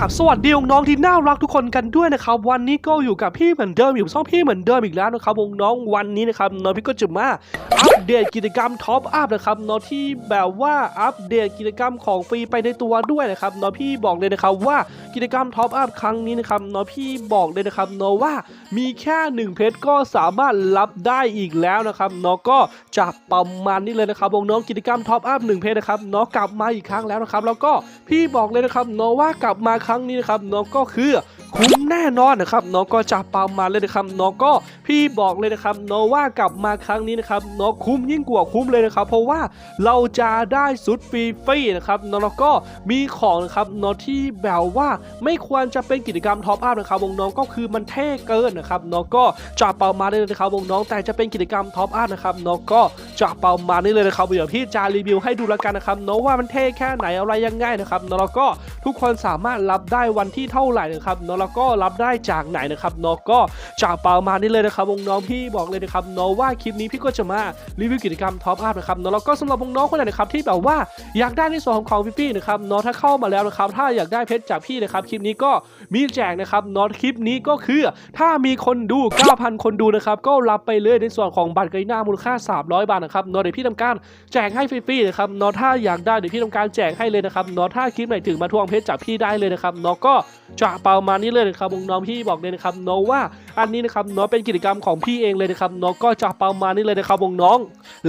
กับสวัสดีน้องที่น่ารักทุกคนกันด้วยนะครับวันนี้ก็อยู่กับพี่เหมือนเดิมอยู่ช่องพี่เหมือนเดิมอีกแล้วนะครับวงน้องวันนี้นะครับน้องพี่ก็จะมาอัปเดตกิจกรรมท็อปอัพนะครับน้องที่แบบว่าอัปเดตกิจกรรมของฟรีไปในตัวด้วยนะครับน้องพี่บอกเลยนะครับว่ากิจกรรมท็อปอัพครั้งนี้นะครับน้องพี่บอกเลยนะครับน้องว่ามีแค่หนึ่งเพชรก็สามารถรับได้อีกแล้วนะครับน้องก็จะประมาณนี้เลยนะครับวงน้องกิจกรรมท็อปอัพหนึ่งเพชรนะครับน้องกลับมาอีกครั้งแล้วนะครับแล้วก็พี่บอกเลยนะครับน้องว่ากลับมาคครั้งนี้นะครับน้องก็คือ คุ้มแน่นอนนะครับน้องก็จะประมาเลยนะครับน้องก็พี่บอกเลยนะครับน้องว่ากลับมาครั้งนี้นะครับน้องคุ้มยิ่งกว่าคุ้มเลยนะครับ เพราะว่าเราจะได้สุดฟรีๆนะครับน้องก็มีของนะครับน้องที่แบบว่าไม่ควรจะเป็นกิจกรรมท็อปอัพนะครับวงน้องก็คือมันเท่เกินนะครับน้องก็จะประมาเลยนะครับวงน้องแต่จะเป็นกิจกรรมท็อปอัพนะครับน้องก็จะประมานี้เลยนะครับเดี๋ยวพี่จะรีวิวให้ดูแล้วกันนะครับน้องว่ามันเท่แค่ไหนอะไรยังไงนะครับน้องก็ทุกคนสามารถรับได้วันที่เท่าไหร่นะครับน้องแล้วก็รับได้จากไหนนะครับนอก็จะประมานี้เลยนะครับวงน้องพี่บอกเลยนะครับนอว่าคลิปนี้พี่ก็จะมารีวิวกิจกรรมท็อปอัพนะครับนอแล้วก็สำหรับวงน้องคนไหนนะครับที่แบบว่าอยากได้ในส่วนของของพี่ๆนะครับนอถ้าเข้ามาแล้วนะครับถ้าอยากได้เพชรจากพี่นะครับคลิปนี้ก็มีแจกนะครับนอคลิปนี้ก็คือ ถ้ามีคนดู 9,000 คนดูนะครับก็รับไปเลยในส่วนของบัตรไกหน้ามูลค่า 300 บาทนะครับนอเดี๋ยวพี่ทำการแจกให้ฟรีๆนะครับนอถ้าอยากได้เดี๋ยวพี่ทำการแจกให้เลยนะครับนอถ้าคลิปไหนถึงมาทวงเพชรจากพี่ได้เลยนะครับนอก็จะประมานี้เลยนะครับวงน้องพี่บอกเลยนะครับน้องว่าอันนี้นะครับน้องเป็นกิจกรรมของพี่เองเลยนะครับน้องก็จะประมาณนี้เลยนะครับวงน้อง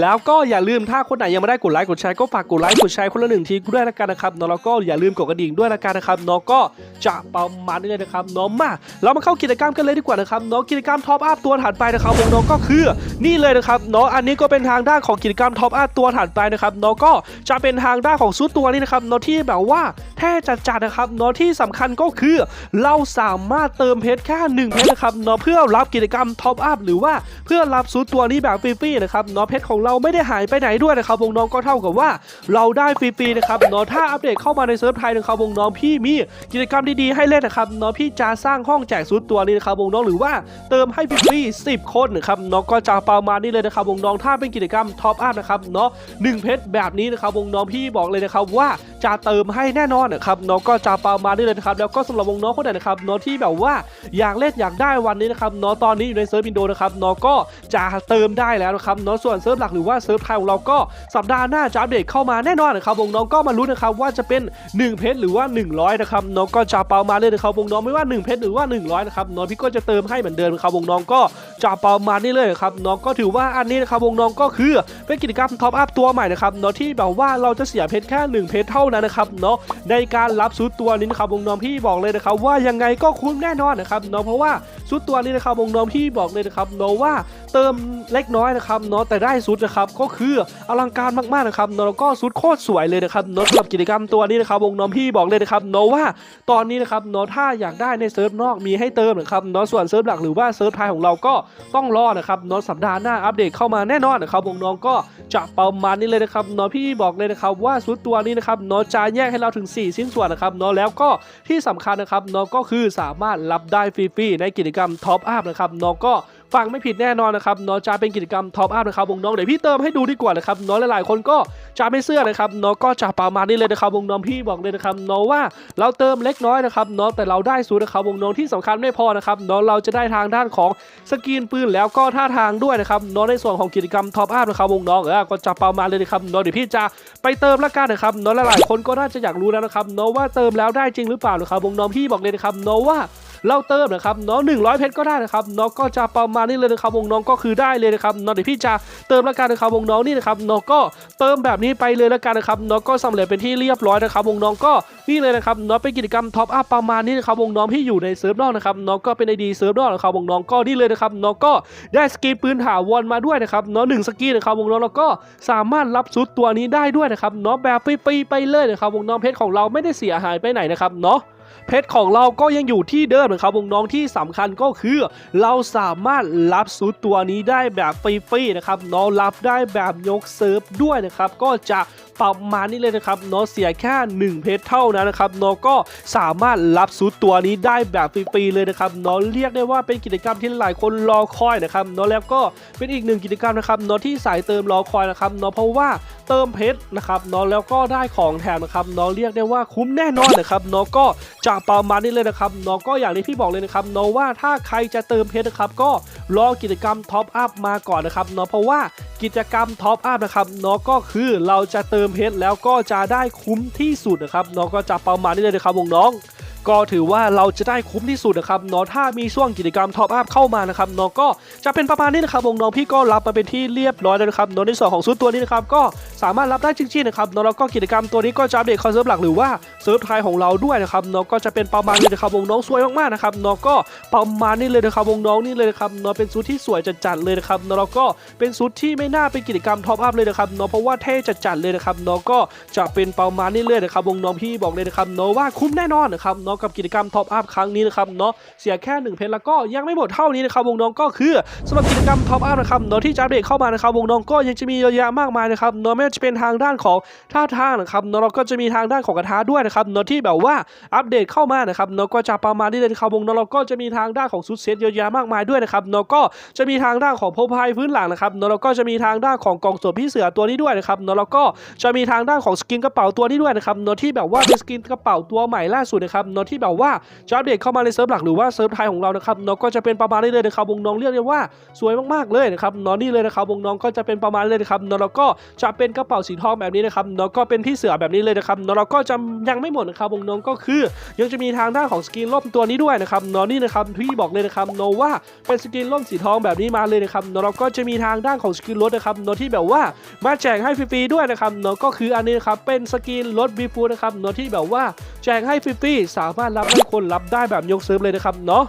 แล้วก็อย่าลืมถ้าคนไหนยังไม่ได้กดไลค์กดแชร์ก็ฝากกดไลค์กดแชร์คนละหนึ่งทีด้วยละกันนะครับน้องแล้วก็อย่าลืมกดกระดิ่งด้วยละกันนะครับน้องก็จะประมาณนี้เลยนะครับน้องมาเรามาเข้ากิจกรรมกันเลยดีกว่านะครับน้องกิจกรรมท็อปอัพตัวถัดไปนะครับวงน้องก็คือนี่เลยนะครับน้องอันนี้ก็เป็นทางด้านของกิจกรรมท็อปอัพตัวถัดไปนะครับน้องก็จะเป็นทางด้านของซุดตัวนี้นะครับน้องที่แบบว่า แท้จัดๆนะครับเน้องที่สำคัญก็คือ เราสามารถเติมเพชรแค่หนึ่งเพชรนะครับเน้องเพื่อรับกิจกรรมท็อปอัพหรือว่าเพื่อรับซุดตัวนี้แบบฟรีๆนะครับเน้องเพชรของเราไม่ได้หายไปไหนด้วยนะครับวงน้องก็เท่ากับว่า เราได้ฟรีๆนะครับเน้องถ้าอัปเดตเข้ามาในเซิร์ฟไทยนะครับวงน้องพี่มีกิจกรรมดีๆให้เล่นนะครับเน้องพี่จะสร้างห้องแจกซุดตัวนี้นะครับวงน้องหรือว่าเติมให้ฟรีๆ10 คนนะครับเน้องก็จะประมาณนี้เลยนะครับวงน้องถ้าเป็นกิจกรรมท็อปอัพนะครับเนาะหนึ่งเพชรแบบนี้นะครับวงน้องพี่บอกเลยนะครับว่า จะเติมให้แน่นอนนะครับน้องก็จะประมาณนี้เลยนะครับแล้วก็สำหรับวงน้องคนไหนนะครับน้องที่แบบว่าอยากเล่นอยากได้วันนี้นะครับน้องตอนนี้อยู่ในเซิร์ฟอินโดนะครับน้องก็จะเติมได้แล้วนะครับน้องส่วนเซิร์ฟหลักหรือว่าเซิร์ฟไทยของเราก็สัปดาห์หน้าจะอัปเดตเข้ามาแน่นอนนะครับวงน้องก็มาลุ้นนะครับว่าจะเป็น 1 เพชรหรือว่า 100นะครับน้องก็จะเปามาเลยนะครับวงน้องไม่ว่า 1 เพชรหรือว่า 100นะครับน้องพี่ก็จะเติมให้เหมือนเดิมครับวงน้องก็ จะเปามานี่เลยครับน้องก็ถือว่าอันนี้นะครับวงน้องก็คือเป็นกิจกรรมท็อปอัพตัวใหม่นะครับน้องที่แบบว่าเราจะเสียเพชรแค่1เพชรเท่านั้นนะครับเนาะในการรับซูดตัวนี้นะครับวงน้องพี่บอกเลยนะครับว่ายังไงก็คุ้มแน่นอนนะครับเนาะเพราะว่า ซุดตัวนี้นะครับวงน้องพี่บอกเลยนะครับเนาะว่าเติมเล็กน้อยนะครับเนาะแต่ได้ซุดนะครับก็คืออลังการมากๆนะครับเนาะแล้วก็ซุดโคตรสวยเลยนะครับเนาะสำหรับกิจกรรมตัวนี้นะครับวงน้องพี่บอกเลยนะครับเนาะว่าตอนนี้นะครับเนาะถ้าอยากได้ในเซิร์ฟนอกมีให้เติมนะครับเนาะส่วนเซิร์ฟหลักหรือว่าเซิร์ฟไทยของเราก็ต้องรอนะครับเนาะสัปดาห์หน้าอัปเดตเข้ามาแน่นอนนะครับวงน้องก็จะประมาณนี้เลยนะครับเนาะพี่บอกเลยนะครับว่าซุดตัวนี้นะครับเนาะจะแยกให้เราถึง 4 ชิ้นส่วนนะครับเนาะแล้วก็ที่สำคัญนะครับเนาะก็คือสามารถรับได้ฟรีๆในกิจกรรมรรมท็อปอัพนะครับเนาะก็ฟังไม่ผิดแน่นอนนะครับเนาะจะเป็นกิจกรรมท็อปอัพนะครับวงน้องเดี๋ยวพี่เติมให้ดูดีกว่านะครับเนาะหลายๆ คนก็จะไม่เสื้อนะครับเนาะก็จะประมาณนี้เลยนะครับวงน้องพี่บอกเลยนะครับเนาะว่าเราเติมเล็กน้อยนะครับเนาะแต่เราได้สูตรนะครับวงน้องที่สำคัญไม่พอนะครับเนาะเราจะได้ทางด้านของสกรีนปืนแล้วก็ท่าทางด้วยนะครับเนาะในส่วนของกิจกรรมท็อปอัพนะครับวงน้องเออก็จะประมาณเลยนะครับเนาะเดี๋ยวพี่จะไปเติมละกันนะครับเนาะหลายๆคนก็น่าจะอยากรู้แล้วนะครับเนาะว่าเติมแล้วได้จริงหรือเปล่านะครับวงน้องพี่บอกเลยนะครับเนาะว่า เราเติมนะครับเนาะ100เพชรก็ได้นะครับเนาะก็จะประมาณนี้เลยนะครับวงน้องก็คือได้เลยนะครับเนาะเดี๋ยวพี่จะเติมแล้วกันนะครับวงน้องนี่นะครับเนาะก็เติมแบบนี้ไปเลยแล้วกันนะครับเนาะก็สำเร็จเป็นที่เรียบร้อยนะครับวงน้องก็นี่เลยนะครับเนาะเป็นกิจกรรมท็อปอัพประมาณนี้นะครับวงน้องที่อยู่ในเซิร์ฟนอกนะครับเนาะก็เป็นไอดีเซิร์ฟนอกนะครับวงน้องก็นี่เลยนะครับเนาะก็ได้สกินปืนถาวรมาด้วยนะครับเนาะหนึ่งสกินนะครับวงน้องแล้วก็สามารถรับซุดตัวนี้ได้ด้วยนะครับเนาะแบบฟรีๆไปเลยนะครับวงน้องเพชรของเราไม่ได้เสียหายไปไหนนะครับเนาะ เพชรของเราก็ยังอยู่ที่เดิมนะครับวงน้องที่สำคัญก็คือ เราสามารถรับซูตตัวนี้ได้แบบฟรีๆนะครับน้องรับได้แบบยกเซิร์ฟด้วยนะครับก็จะประมาณนี้เลยนะครับเนาะเสียแค่ 1 เพชรเท่านั้นนะครับเนาะก็สามารถรับซูตตัวนี้ได้แบบฟรีๆเลยนะครับเนาะเรียกได้ว่าเป็นกิจกรรมที่หลายคนรอคอยนะครับเนาะแล้วก็เป็นอีกหนึ่งกิจกรรมนะครับเนาะที่สายเติมรอคอยนะครับเนาะเพราะว่า เติมเพชรนะครับเนาะแล้วก็ได้ของแถมนะครับเนาะเรียกได้ว่าคุ้มแน่นอนนะครับเนาะก็จะประมาณนี้เลยนะครับเนาะก็อย่างที่พี่บอกเลยนะครับเนาะว่าถ้าใครจะเติมเพชรนะครับก็รอกิจกรรมท็อปอัพมาก่อนนะครับเนาะเพราะว่ากิจกรรมท็อปอัพนะครับเนาะก็คือเราจะเติมเพชรแล้วก็จะได้คุ้มที่สุดนะครับเนาะก็จะประมาณนี้เลยนะครับวงน้อง ก็ถือว่าเราจะได้คุ้มที่สุดนะครับเนาะถ้ามีช่วงกิจกรรมท็อปอัพเข้ามานะครับเนาะก็จะเป็นประมาณนี้นะครับวงน้องพี่ก็รับมาเป็นที่เรียบร้อยแล้วนะครับเนาะในส่วนของชุดตัวนี้นะครับก็สามารถรับได้จริงๆนะครับเนาะแล้วก็กิจกรรมตัวนี้ก็จะอัปเดตคอนเซิร์ฟหลักหรือว่าเซิร์ฟไทยของเราด้วยนะครับเนาะก็จะเป็นประมาณนี้นะครับวงน้องสวยมากๆนะครับเนาะก็ประมาณนี้เลยนะครับวงน้องนี่เลยนะครับเนาะเป็นชุดที่สวยจัดๆเลยนะครับเนาะแล้วก็เป็นชุดที่ไม่น่าเป็นกิจกรรมท็อปอัพเลยนะครับเนาะเพราะว่าเท่จัดๆเลยนะครับเนาะก็จะเป็นประมาณนี้เลยนะครับวงน้องพี่บอกเลยนะครับเนาะว่าคุ้มแน่นอนนะครับเนาะกับกิจกรรมท็อปอัพครั้งนี้นะครับเนาะเสียแค่1เพชรแล้วก็ยังไม่หมดเท่านี้นะครับวงน้องก็คือสำหรับกิจกรรมท็อปอัพนะครับเนาะที่จะอัปเดตเข้ามานะครับวงน้องก็ยังจะมีเยอะแยะมากมายนะครับเนาะไม่ว่าจะเป็นทางด้านของท่าทางนะครับเนาะเราก็จะมีทางด้านของกระทะด้วยนะครับเนาะที่แบบว่าอัปเดตเข้ามานะครับเนาะก็จะประมาณนี้เลยนะครับวงน้องเราก็จะมีทางด้านของซุดเซตเยอะแยะมากมายด้วยนะครับเนาะก็จะมีทางด้านของโพพายพื้นหลังนะครับเนาะเราก็จะมีทางด้านของกองสวมพี่เสือตัวนี้ด้วยนะครับเนาะแล้วก็จะมีทางด้านของสกินกระเป๋าตัวนี้ด้วยนะครับเนาะที่แบบว่าเป็นสกินกระเป๋าตัวใหม่ล่าสุดนะครับเนาะที่แบบว่าจะอัปเดตเข้ามาในเซิร์ฟหลักหรือว่าเซิร์ฟไทยของเรานะครับเนาะก็จะเป็นประมาณนี้เลยนะครับวงน้องเรียกได้ว่าสวยมากๆเลยนะครับเนาะนี่เลยนะครับวงน้องก็จะเป็นประมาณเลยนะครับเนาะแล้วก็จะเป็นกระเป๋าสีทองแบบนี้นะครับเนาะก็เป็นพี่เสือแบบนี้เลยนะครับเนาะเราก็จะยังไม่หมดนะครับวงน้องก็คือ ยังจะมีทางด้านของสกินร่มตัวนี้ด้วยนะครับเนาะนี่นะครับพี่บอกเลยนะครับเนาะว่าเป็นสกินร่มสีทองแบบนี้มาเลยนะครับเนาะเราก็จะมีทางด้านของสกินรถนะครับเนาะที่แบบว่ามาแจกให้ฟรีๆด้วยนะครับเนาะก็คืออันนี้นะครับเป็นสกินรถบีฟูนะครับเนาะที่แบบว่าแจกให้ฟรีๆสามารถรับได้คนรับได้แบบยกเซิร์ฟเลยนะครับเนาะ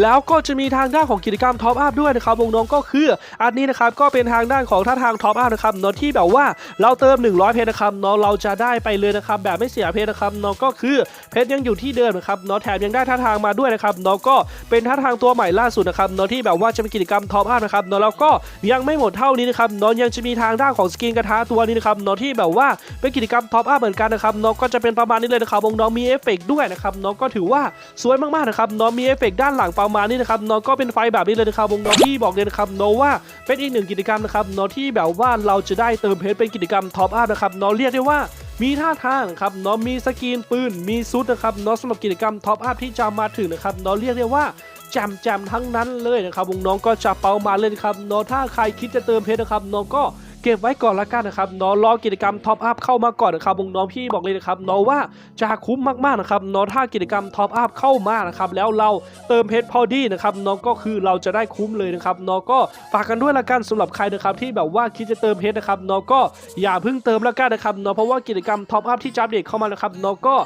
แล้วก็จะมีทางด้านของกิจกรรมท็อปอัพด้วยนะครับวงน้องก็คืออันนี้นะครับก็เป็นทางด้านของท่าทางท็อปอัพนะครับเนาะที่แบบว่าเราเติม 100 เพชรนะครับเนาะเราจะได้ไปเลยนะครับแบบไม่เสียเพชรนะครับเนาะก็คือเพชรยังอยู่ที่เดิมนะครับเนาะแถมยังได้ท่าทางมาด้วยนะครับเนาะก็เป็นท่าทางตัวใหม่ล่าสุดนะครับเนาะที่แบบว่าจะเป็นกิจกรรมท็อปอัพนะครับเนาะแล้วก็ยังไม่หมดเท่านี้นะครับเนาะยังจะมีทางด้านของสกินกระทะตัวนี้นะครับเนาะที่แบบว่าเป็นกิจกรรมท็อปอัพเหมือนกันนะครับเนาะก็จะเป็นประมาณนี้เลยนะครับวงน้องมีเอฟเฟกด้วยนะครับเนาะก็ถือว่าสวยมากๆนะครับเนาะมีเอฟเฟกด้านหลังประมาณนี้นะครับเนาะก็เป็นไฟแบบนี้เลยนะครับวงน้องที่บอกเลยนะครับเนาะว่าเป็นอีกหนึ่งกิจกรรมนะครับเนาะที่แบบว่าเราจะได้เติมเพชรเป็นกิจกรรมท็อปอัพนะครับเนาะเรียกได้ว่ามีท่าทางครับเนาะมีสกรีนปืนมีซุดนะครับเนาะสำหรับกิจกรรมท็อปอัพที่จะมาถึงนะครับเนาะเรียกได้ว่าแจมแจมทั้งนั้นเลยนะครับวงน้องก็จะเปามาเลยนะครับเนาะถ้าใครคิดจะเติมเพชรนะครับเนาะก็ เก็บไว้ก่อนละกันนะครับเนาะรอกิจกรรมท็อปอัพเข้ามาก่อนนะครับวงน้องพี่บอกเลยนะครับเนาะว่าจะคุ้มมากๆนะครับเนาะถ้ากิจกรรมท็อปอัพเข้ามานะครับแล้วเราเติมเพชรพอดีนะครับเนาะก็คือเราจะได้คุ้มเลยนะครับเนาะก็ฝากกันด้วยละกันสำหรับใครนะครับที่แบบว่าคิดจะเติมเพชรนะครับเนาะก็อย่าเพิ่งเติมละกันนะครับเนาะเพราะว่ากิจกรรมท็อปอัพที่จะอัปเดตเข้ามานะครับเนาะก็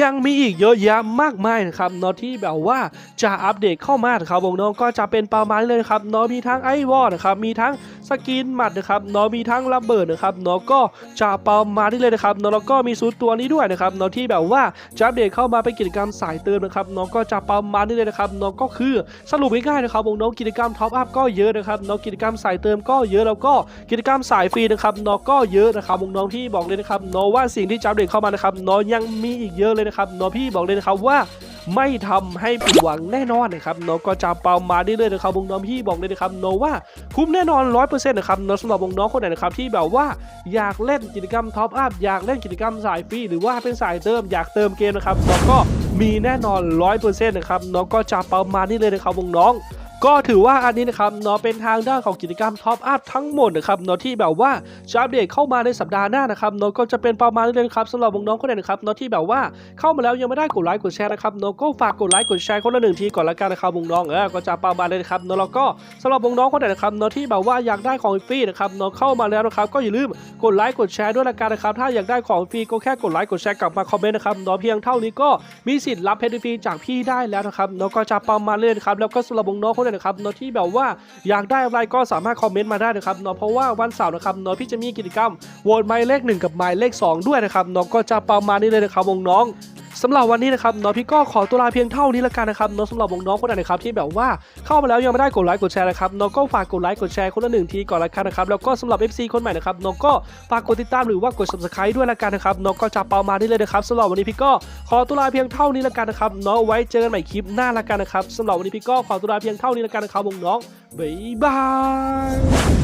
ยังมีอีกเยอะแยะมากมายนะครับเนาะที่แบบว่าจะอัปเดตเข้ามานะครับวงน้องก็จะเป็นประมาณเลยนะครับเนาะมีทั้งไอวอลนะครับมีทั้ง สกินหมัดนะครับเนาะมีทั้งระเบิดนะครับเนาะก็จะประมาณนี้เลยนะครับเนาะแล้วก็มีซูตตัวนี้ด้วยนะครับเนาะที่แบบว่าจะอัปเดตเข้ามาเป็นกิจกรรมสายเติมนะครับเนาะก็จะประมาณนี้เลยนะครับเนาะก็คือสรุปง่ายๆนะครับวงน้องกิจกรรมท็อปอัพก็เยอะนะครับเนาะกิจกรรมสายเติมก็เยอะแล้วก็กิจกรรมสายฟรีนะครับเนาะก็เยอะนะครับวงน้องที่บอกเลยนะครับเนาะว่าสิ่งที่จะอัปเดตเข้ามานะครับเนาะยังมีอีกเยอะเลยนะครับเนาะพี่บอกเลยนะครับว่า ไม่ทำให้ผิดหวังแน่นอนนะครับโนก็จะเปามาเรื่อยๆนะครับวงน้องพี่บอกเลยนะครับโนว่าคุ้มแน่นอนร้อยเปอร์เซ็นต์นะครับนสำหรับวงน้องคนไหนนะครับที่แบบว่าอยากเล่นกิจกรรมท็อปอัพอยากเล่นกิจกรรมสายฟรีหรือว่าเป็นสายเติมอยากเติมเกมนะครับโนก็มีแน่นอนร้อยเปอร์เซ็นต์นะครับโนก็จะเปามานี่เลยนะครับวงน้อง ก็ถือว่าอันนี้นะครับเนาะเป็นทางด้านของกิจกรรมท็อปอัพทั้งหมดนะครับเนาะที่แบบว่าจะอัปเดตเข้ามาในสัปดาห์หน้านะครับเนาะก็จะเป็นประมาณนี้เลยนะครับสำหรับน้องๆคนไหนนะครับเนาะที่แบบว่าเข้ามาแล้วยังไม่ได้กดไลค์กดแชร์นะครับเนาะก็ฝากกดไลค์กดแชร์คนละหนึ่งทีก่อนละกันนะครับน้องๆเออก็จะประมาณเลยนะครับเนาะแล้วก็สำหรับน้องๆคนไหนนะครับเนาะที่แบบว่าอยากได้ของฟรีนะครับเนาะเข้ามาแล้วนะครับก็อย่าลืมกดไลค์กดแชร์ด้วยละกันนะครับถ้าอยากได้ของฟรีก็แค่กดไลค์กดแชร์กลับมาคอมเมนต์นะครับเนาะเพียงเท่านี้ก็มีสิทธิ์รับเพชรฟรีจากพี่ได้แล้วนะครับเนาะก็จะประมาณเลยนะครับแล้วก็สำหรับน้องๆคนไหนนะครับเนาะที่แบบว่าอยากได้อะไรก็สามารถคอมเมนต์มาได้นะครับเนาะเพราะว่าวันเสาร์นะครับเนาะพี่จะมีกิจกรรมโหวตหมายเลขหนึ่งกับหมายเลขสองด้วยนะครับเนาะก็จะประมาณนี้เลยนะครับวงน้อง สำหรับวันนี้นะครับเนาะพี่ก็ขอตัวลาเพียงเท่านี้ละกันนะครับเนาะสำหรับวงน้องคนไหนนะครับที่แบบว่าเข้ามาแล้วยังไม่ได้กดไลค์กดแชร์นะครับเนาะก็ฝากกดไลค์กดแชร์คนละหนึ่งทีก่อนละกันนะครับแล้วก็สำหรับ FC คนใหม่นะครับเนาะก็ฝากกดติดตามหรือว่ากด subscribe ด้วยละกันนะครับเนาะก็จับเป้ามาได้เลยนะครับสำหรับวันนี้พี่ก็ขอตัวลาเพียงเท่านี้ละกันนะครับเนาะไว้เจอกันใหม่คลิปหน้าละกันนะครับสำหรับวันนี้พี่ก็ขอตัวลาเพียงเท่านี้ละกันนะครับวงน้องบ๊ายบาย